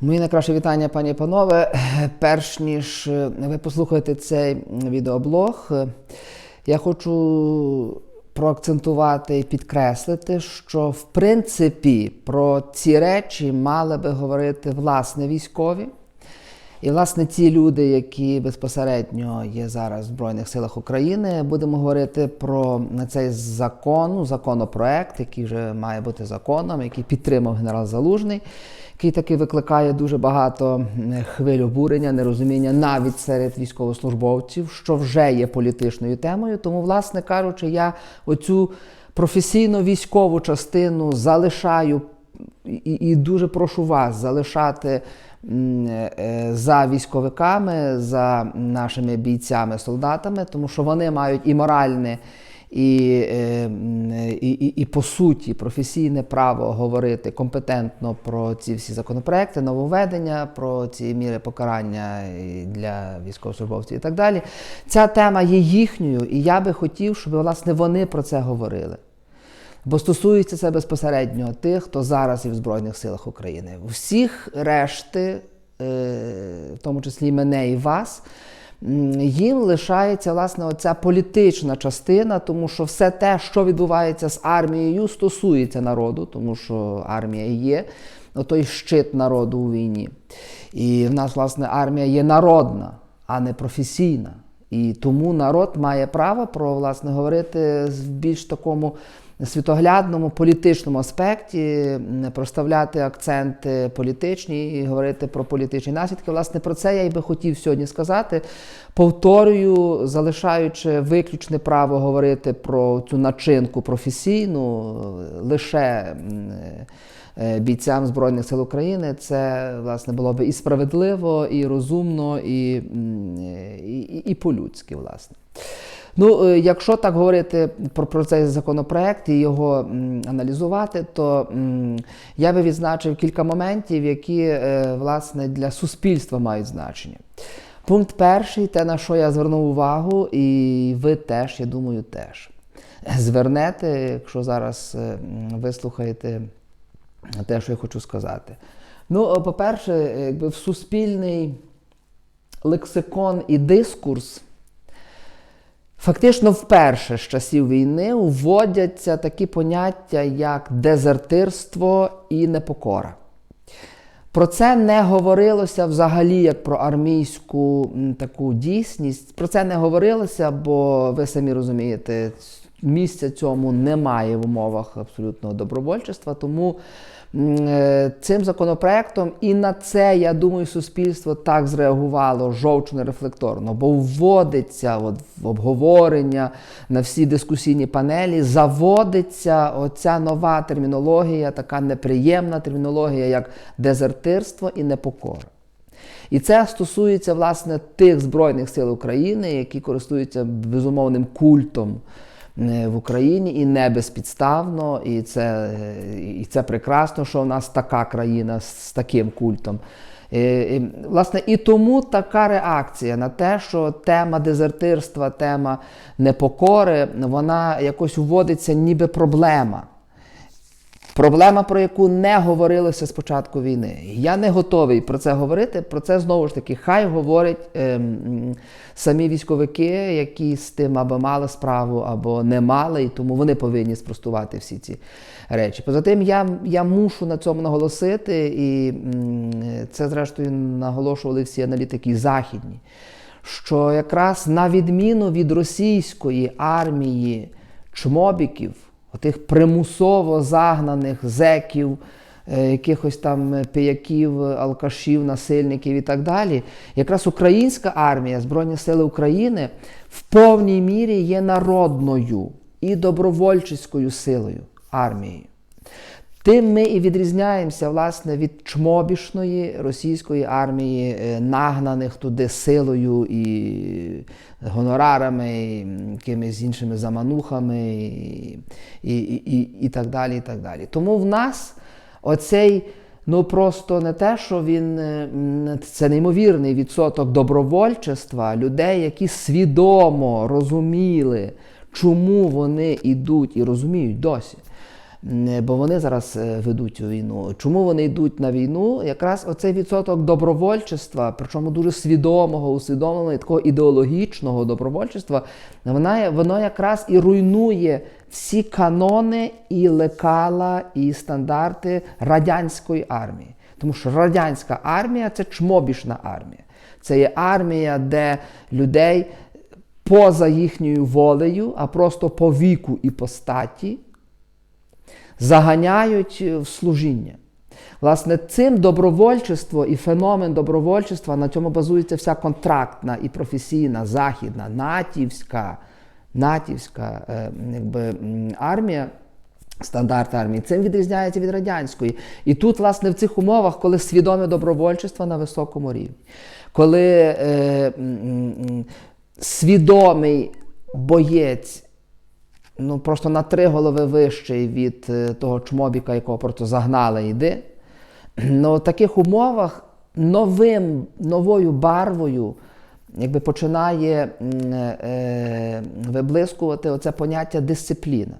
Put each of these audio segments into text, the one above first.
Мої найкраще вітання, пані і панове. Перш ніж е, ви послухаєте цей відеоблог, е, я хочу проакцентувати і підкреслити, що в принципі про ці речі мали би говорити власне військові. І, власне, ті люди, які безпосередньо є зараз в Збройних силах України, будемо говорити про цей закон, ну, законопроект, який вже має бути законом, який підтримав генерал Залужний, який таки викликає дуже багато хвиль обурення, нерозуміння навіть серед військовослужбовців, що вже є політичною темою. Тому, власне кажучи, я оцю професійно військову частину залишаю і, і дуже прошу вас залишати за військовиками, за нашими бійцями, солдатами, тому що вони мають і моральне, і, е, і, і, і по суті професійне право говорити компетентно про ці всі законопроекти, нововведення, про ці міри покарання для військовослужбовців і так далі. Ця тема є їхньою, і я би хотів, щоб власне вони про це говорили. Бо стосується це безпосередньо тих, хто зараз є в Збройних силах України. Всіх решти, е, в тому числі мене і вас, їм лишається власне оця політична частина, тому що все те, що відбувається з армією, стосується народу, тому що армія є той щит народу у війні. І в нас, власне, армія є народна, а не професійна. І тому народ має право про власне говорити в більш такому світоглядному політичному аспекті, проставляти акценти політичні і говорити про політичні наслідки. Власне, про це я й би хотів сьогодні сказати. Повторюю, залишаючи виключне право говорити про цю начинку професійну, лише е, бійцям Збройних сил України, це власне було би і справедливо, і розумно, і, і, і, і по-людськи, власне. Ну, е, якщо так говорити про, про цей законопроект і його м, аналізувати, то м, я би відзначив кілька моментів, які е, власне для суспільства мають значення. Пункт перший, те, на що я звернув увагу, і ви теж, я думаю, теж звернете, якщо зараз е, вислухаєте те, що я хочу сказати. Ну, по-перше, якби в суспільний лексикон і дискурс. Фактично вперше з часів війни вводяться такі поняття, як дезертирство і непокора. Про це не говорилося взагалі як про армійську таку дійсність. Про це не говорилося, бо ви самі розумієте, місця цьому немає в умовах абсолютного добровольчества. Тому цим законопроектом і на це, я думаю, суспільство так зреагувало жовчно рефлекторно, бо вводиться от, в обговорення на всі дискусійні панелі, заводиться оця нова термінологія, така неприємна термінологія, як дезертирство і непокора. І це стосується власне тих Збройних сил України, які користуються безумовним культом е, в Україні і не безпідставно, і це, е, і це прекрасно, що в нас така країна з, таким культом. І, і, Власне, і тому така реакція на те, що тема дезертирства, тема непокори, вона якось вводиться ніби проблема. Проблема, про яку не говорилося з початку війни. Я не готовий про це говорити. Про це знову ж таки хай говорять ем, самі військовики, які з тим або мали справу, або не мали, і тому вони повинні спростувати всі ці речі. Поза тим, я, я мушу на цьому наголосити, і це, зрештою, наголошували всі аналітики західні, що якраз на відміну від російської армії чмобіків, отих примусово загнаних зеків, е, якихось там пияків, алкашів, насильників і так далі. Якраз українська армія, Збройні Сили України в повній мірі є народною і добровольчою силою армією. Тим ми і відрізняємося власне від чмобішної російської армії, е, нагнаних туди силою і гонорарами, і якимись іншими заманухами, і, і, і, і так далі. і так далі. Тому в нас оцей. Ну просто не те, що він е, це неймовірний відсоток добровольчества, людей, які свідомо розуміли, чому вони йдуть і розуміють досі бо вони зараз е, ведуть війну. Чому вони йдуть на війну? Якраз оцей відсоток добровольчества, причому дуже свідомого, усвідомленого, такого ідеологічного добровольчества, вона, воно якраз і руйнує всі канони і лекала, і стандарти радянської армії. Тому що радянська армія це чмобішна армія. Це є армія, де людей поза їхньою волею, а просто по віку і по статі заганяють в служіння. Власне, цим добровольчество і феномен добровольчества на цьому базується вся контрактна і професійна західна натівська, натівська е, якби, армія. Стандарт армії цим відрізняється від радянської. І тут, власне, в цих умовах, коли свідоме добровольчество на високому рівні, коли е, свідомий боєць ну, просто на три голови вищий від е, того чмобіка, якого просто загнали, йди. Ну, в таких умовах новим, новою барвою якби починає м, е, виблискувати оце поняття дисципліна.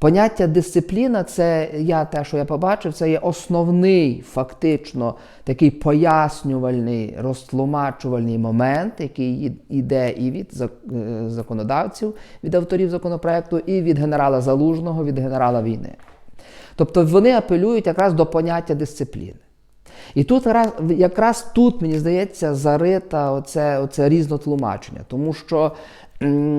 Поняття дисципліна це я те, що я побачив, це є основний фактично такий пояснювальний, розтлумачувальний момент, який йде і від е, законодавців, від авторів законопроекту, і від генерала Залужного, від генерала війни. Тобто вони апелюють якраз до поняття дисципліни. І тут раз- якраз тут, мені здається, зарита оце, оце різнотлумачення, тому що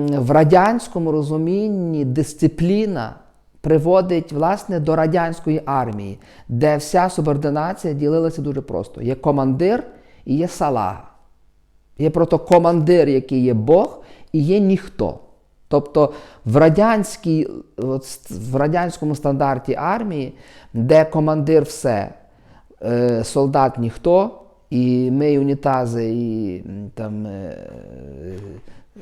в радянському розумінні дисципліна приводить власне до радянської армії, де вся субординація ділилася дуже просто: є командир і є салага. Є просто командир, який є Бог, і є ніхто. Тобто в, радянській, в радянському стандарті армії, де командир все, е, солдат ніхто, і мий унітази, і там.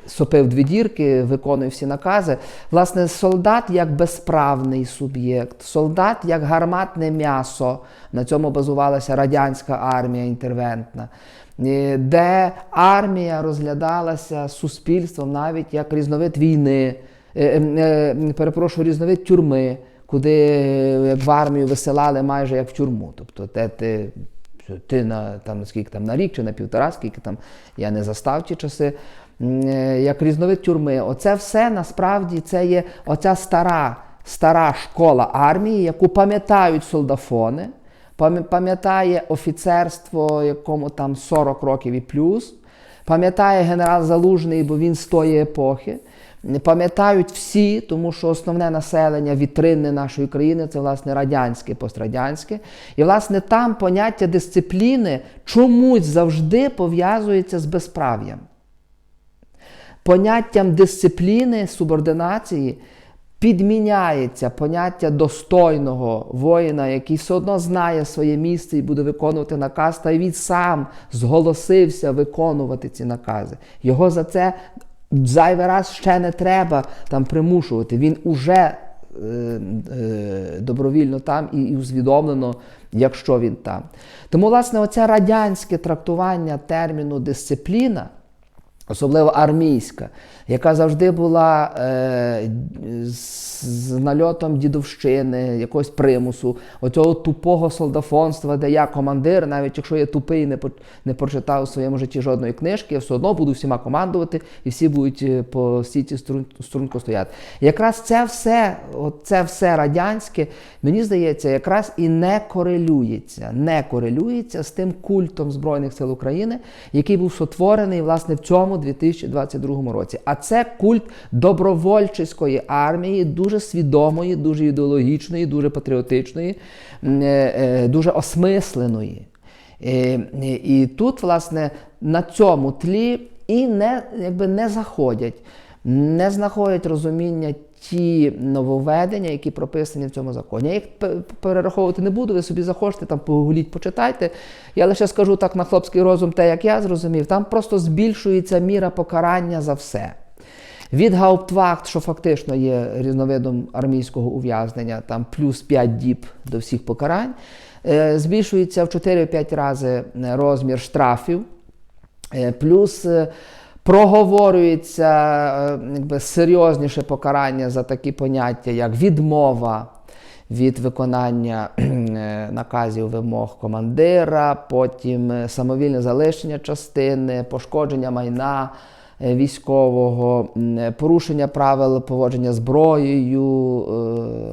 Сопив дві дірки, виконує всі накази. Власне, солдат як безправний суб'єкт, солдат як гарматне м'ясо. На цьому базувалася радянська армія інтервентна, е, де армія розглядалася суспільством навіть як різновид війни, е, е, е, перепрошую, різновид тюрми, куди як в армію висилали майже як в тюрму. Тобто, те ти ти на там скільки там на рік чи на півтора, скільки там я не застав ті часи, як різновид тюрми. Оце все насправді це є оця стара, стара школа армії, яку пам'ятають солдафони, пам'ятає офіцерство, якому там 40 років і плюс, пам'ятає генерал Залужний, бо він з тої епохи. Пам'ятають всі, тому що основне населення вітрини нашої країни це власне радянське, пострадянське. І власне там поняття дисципліни чомусь завжди пов'язується з безправ'ям. Поняттям дисципліни, субординації підміняється поняття достойного воїна, який все одно знає своє місце і буде виконувати наказ, та й він сам зголосився виконувати ці накази. Його за це зайвий раз ще не треба там примушувати. Він уже е, е, добровільно там і, усвідомлено, якщо він там. Тому, власне, оце радянське трактування терміну дисципліна особливо армійська, яка завжди була е, з нальотом дідовщини, якогось примусу, оцього тупого солдафонства, де я командир, навіть якщо я тупий, не, по- не прочитав у своєму житті жодної книжки, я все одно буду всіма командувати, і всі будуть е, по стійці струн, струнку стояти. Якраз це все, це все радянське, мені здається, якраз і не корелюється, не корелюється з тим культом Збройних сил України, який був сотворений власне в цьому 2022 році. А це культ добровольчої армії, дуже свідомої, дуже ідеологічної, дуже патріотичної, е, е, дуже осмисленої. Е, е, І тут, власне, на цьому тлі і не, якби не заходять, не знаходять розуміння ті нововведення, які прописані в цьому законі. Я їх перераховувати не буду, ви собі захочете, там погуліть, почитайте. Я лише скажу так на хлопський розум, те, як я зрозумів, там просто збільшується міра покарання за все. Від гауптвахт, що фактично є різновидом армійського ув'язнення, там плюс 5 діб до всіх покарань, е, збільшується в 4-5 рази е, розмір штрафів, е, плюс проговорюється якби, серйозніше покарання за такі поняття, як відмова від виконання наказів вимог командира, потім самовільне залишення частини, пошкодження майна військового, е, порушення правил поводження зброєю, е,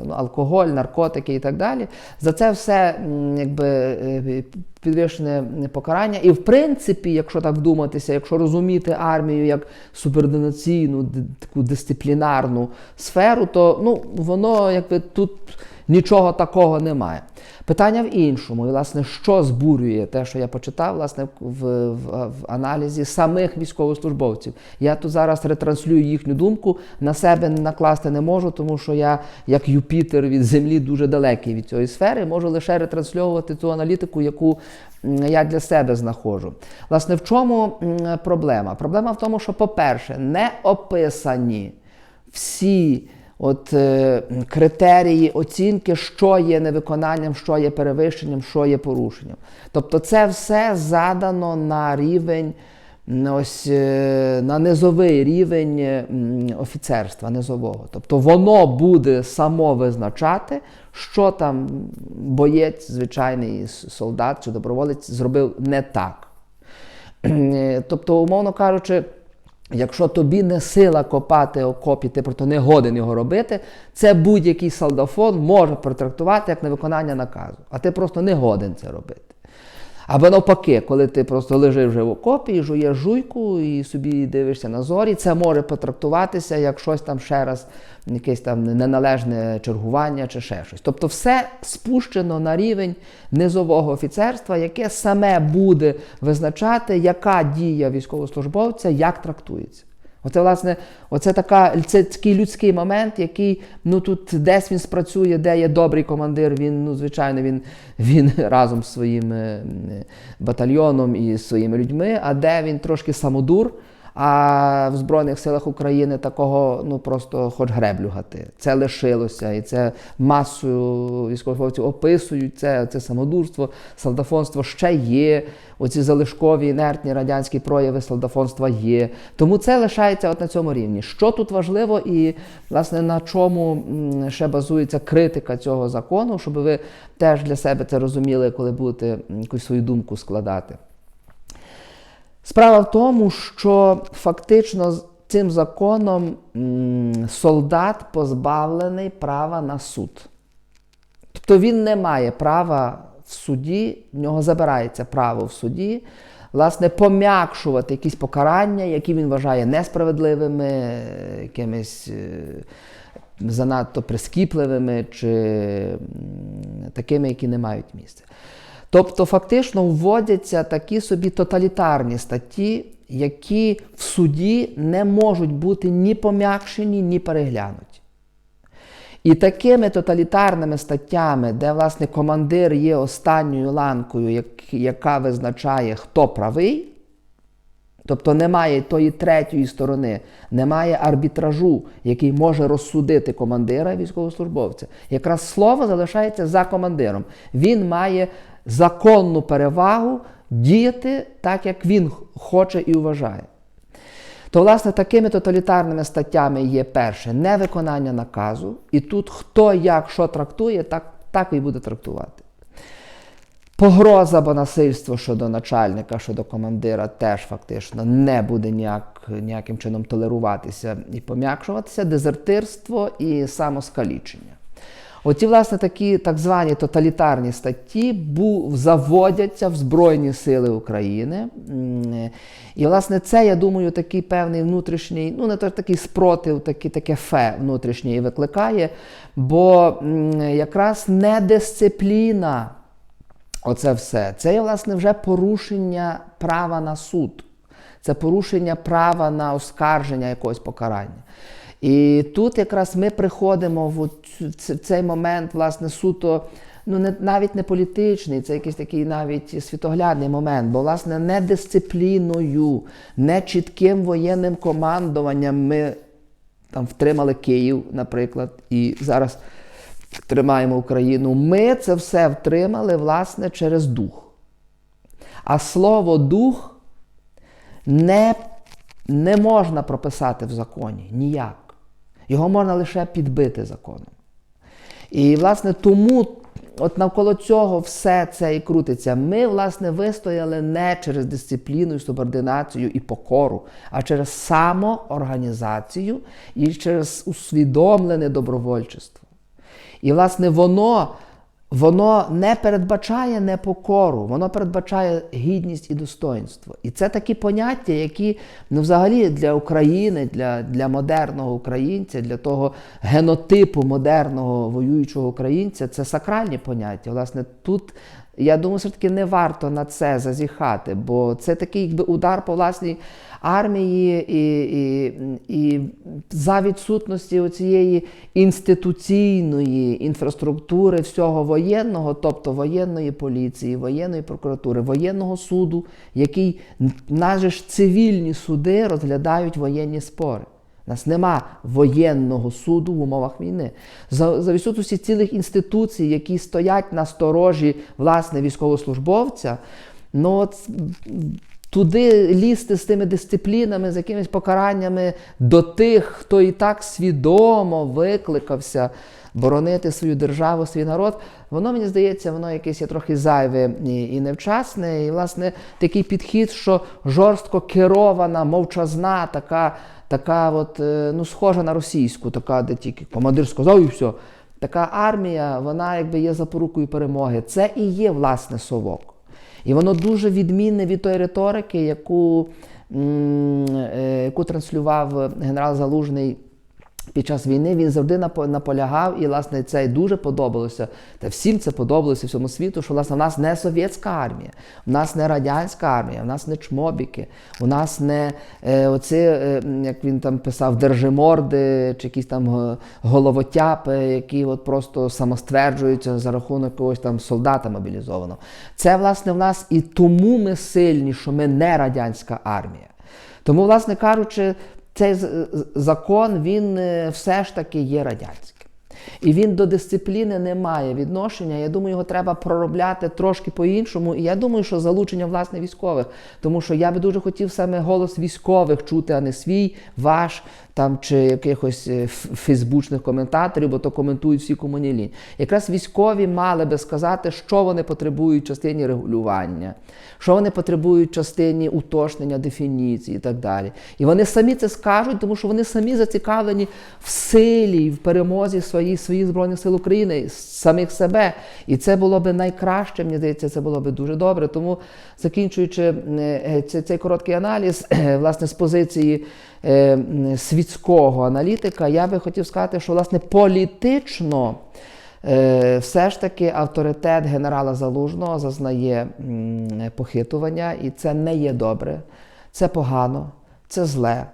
ну, алкоголь, наркотики і так далі. За це все якби, е, підвищене покарання. І в принципі, якщо так вдуматися, якщо розуміти армію як субординаційну, таку дисциплінарну сферу, то ну, воно якби тут нічого такого немає. Питання в іншому, і власне, що збурює те, що я почитав, власне, в, в, в аналізі самих військовослужбовців. Я тут зараз ретранслюю їхню думку, на себе накласти не можу, тому що я, як Юпітер від землі, дуже далекий від цієї сфери, можу лише ретранслювати ту аналітику, яку я для себе знаходжу. Власне, в чому проблема? Проблема в тому, що, по-перше, не описані всі от, е, критерії оцінки, що є невиконанням, що є перевищенням, що є порушенням. Тобто це все задано на рівень. Ось е, на низовий рівень е, офіцерства низового. Тобто воно буде само визначати, що там боєць, звичайний солдат чи доброволець зробив не так. Е, Тобто, умовно кажучи, якщо тобі не сила копати окопі, ти просто не годен його робити, це будь-який солдафон може протрактувати як невиконання наказу, а ти просто не годен це робити. Або навпаки, коли ти просто лежиш вже в окопі, і жуєш жуйку і собі дивишся на зорі, це може потрактуватися як щось там ще раз, якесь там неналежне чергування чи ще щось. Тобто все спущено на рівень низового офіцерства, яке саме буде визначати, яка дія військовослужбовця як трактується. Оце, власне, оце така, це такий людський момент, який ну тут десь він спрацює, де є добрий командир. Він, ну, звичайно, він, він разом з своїм е, батальйоном і своїми людьми, а де він трошки самодур. А в Збройних силах України такого ну просто хоч греблю гати. Це лишилося, і це масою військовослужбовців описують це, це самодурство, солдафонство ще є. Оці залишкові інертні радянські прояви солдафонства є. Тому це лишається от на цьому рівні. Що тут важливо, і власне на чому ще базується критика цього закону, щоб ви теж для себе це розуміли, коли будете якусь свою думку складати. Справа в тому, що фактично цим законом солдат позбавлений права на суд. Тобто він не має права в суді, в нього забирається право в суді, власне, пом'якшувати якісь покарання, які він вважає несправедливими, якимись е, занадто прискіпливими чи такими, які не мають місця. Тобто, фактично вводяться такі собі тоталітарні статті, які в суді не можуть бути ні пом'якшені, ні переглянуті. І такими тоталітарними статтями, де власне командир є останньою ланкою, яка визначає, хто правий, тобто немає тої третьої сторони, немає арбітражу, який може розсудити командира військовослужбовця. Якраз слово залишається за командиром. Він має законну перевагу діяти так, як він хоче і вважає. То, власне, такими тоталітарними статтями є перше невиконання наказу, і тут хто як що трактує, так, так і буде трактувати. Погроза або насильство щодо начальника, щодо командира теж фактично не буде ніяк, ніяким чином толеруватися і пом'якшуватися, дезертирство і самоскалічення. Оці, власне, такі так звані тоталітарні статті бу- заводяться в Збройні Сили України. І, власне, це, я думаю, такий певний внутрішній, ну не то такий спротив, такий, таке фе внутрішнє викликає, бо якраз недисципліна Оце все. Це є, власне, вже порушення права на суд. Це порушення права на оскарження якогось покарання. І тут якраз ми приходимо в цей момент, власне, суто, ну не, навіть не політичний, це якийсь такий навіть світоглядний момент, бо, власне, не дисципліною, не чітким воєнним командуванням ми там втримали Київ, наприклад, і зараз тримаємо Україну. Ми це все втримали, власне, через дух. А слово дух не, не можна прописати в законі ніяк. Його можна лише підбити законом. І, власне, тому от навколо цього все це і крутиться. Ми, власне, вистояли не через дисципліну, і субординацію і покору, а через самоорганізацію і через усвідомлене добровольчество. І, власне, воно, воно не передбачає непокору, воно передбачає гідність і достоинство. І це такі поняття, які ну, взагалі для України, для, для модерного українця, для того генотипу модерного воюючого українця, це сакральні поняття. Власне, тут. Я думаю, все-таки не варто на це зазіхати, бо це такий якби удар по власній армії і, і, і за відсутності цієї інституційної інфраструктури всього воєнного, тобто воєнної поліції, воєнної прокуратури, воєнного суду, який наші ж цивільні суди розглядають воєнні спори. Нас нема воєнного суду в умовах війни. За, відсутності цілих інституцій, які стоять на сторожі власне військовослужбовця, ну от туди лізти з тими дисциплінами, з якимись покараннями до тих, хто і так свідомо викликався боронити свою державу, свій народ, воно мені здається, воно якесь є трохи зайве і невчасне. І, власне, такий підхід, що жорстко керована, мовчазна, така, така от, е, ну, схожа на російську, така, де тільки командир сказав і все. Така армія, вона якби є запорукою перемоги. Це і є власне совок. І воно дуже відмінне від тої риторики, яку, е, яку транслював генерал Залужний. Під час війни він завжди наполягав, і, власне, це і дуже подобалося. Та всім це подобалося всьому світу, що власне в нас не совєтська армія, в нас не радянська армія, в нас не чмобіки, у нас не е, оці, е, як він там писав, держиморди чи якісь там головотяпи, які от просто самостверджуються за рахунок когось там солдата мобілізованого. Це, власне, в нас і тому ми сильні, що ми не радянська армія. Тому, власне кажучи, цей закон він е, все ж таки є радянським. І він до дисципліни не має відношення. Я думаю, його треба проробляти трошки по-іншому. І я думаю, що залучення власне військових, тому що я би дуже хотів саме голос військових чути, а не свій, ваш там чи якихось е, фейсбучних коментаторів, бо то коментують всі комунілі. Якраз військові мали би сказати, що вони потребують в частині регулювання, що вони потребують в частині уточнення дефініцій і так далі. І вони самі це скажуть, тому що вони самі зацікавлені в силі, в перемозі своїх своїх збройних сил України, самих себе. І це було би найкраще, мені здається, це було би дуже добре. Тому закінчуючи е, цей, цей короткий аналіз, власне, з позиції е, світського аналітика, я би хотів сказати, що власне політично е, все ж таки авторитет генерала Залужного зазнає похитування, і це не є добре, це погано, це зле.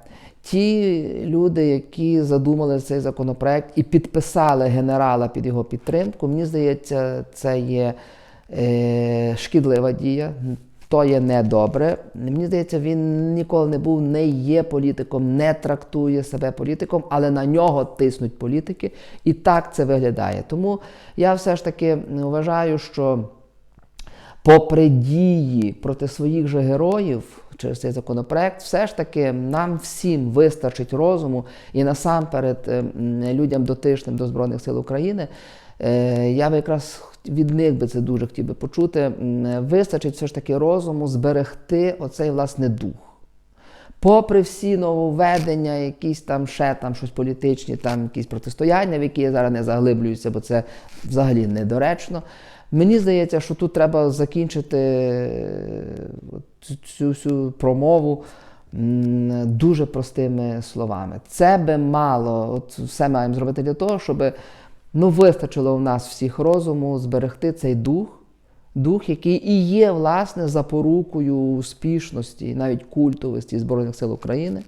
Ті люди, які задумали цей законопроект і підписали генерала під його підтримку, мені здається, це є е, шкідлива дія то є недобре. Мені здається, він ніколи не був, не є політиком, не трактує себе політиком, але на нього тиснуть політики. І так це виглядає. Тому я все ж таки вважаю, що попри дії проти своїх же героїв. Через цей законопроект, все ж таки нам всім вистачить розуму і насамперед ем, людям дотичним до Збройних сил України. Е, я би якраз від них би це дуже хотів би почути. Вистачить все ж таки розуму зберегти оцей власне дух. Попри всі нововведення, якісь там ще там щось політичні, там якісь протистояння, в які я зараз не заглиблююся, бо це взагалі недоречно. Мені здається, що тут треба закінчити е, цю всю промову дуже простими словами. Це би мало, от все маємо зробити для того, щоб Ну, вистачило в нас всіх розуму зберегти цей дух, дух, який і є, власне, запорукою успішності, навіть культовості Збройних сил України,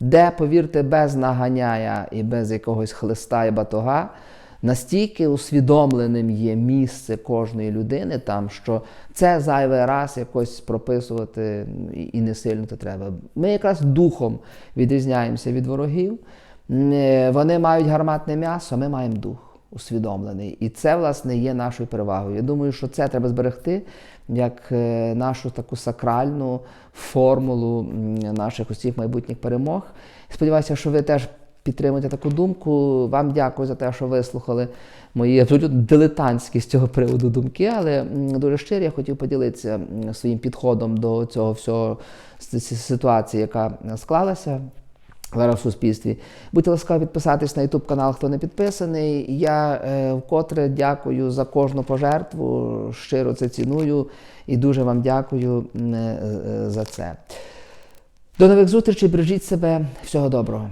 де, повірте, без наганяя і без якогось хлиста і батога, настільки усвідомленим є місце кожної людини, там, що це зайвий раз якось прописувати і не сильно то треба. Ми якраз духом відрізняємося від ворогів. Вони мають гарматне м'ясо, ми маємо дух усвідомлений. І це, власне, є нашою перевагою. Я думаю, що це треба зберегти як е, нашу таку сакральну формулу наших усіх майбутніх перемог. Сподіваюся, що ви теж підтримуєте таку думку. Вам дякую за те, що вислухали мої абсолютно дилетантські з цього приводу думки, але дуже щиро я хотів поділитися своїм підходом до цього всього ситуації, яка склалася. Зараз в суспільстві. Будьте ласкаві підписатись на YouTube канал, хто не підписаний. Я е, вкотре дякую за кожну пожертву. Щиро це ціную і дуже вам дякую е, е, за це. До нових зустрічей, бережіть себе, всього доброго.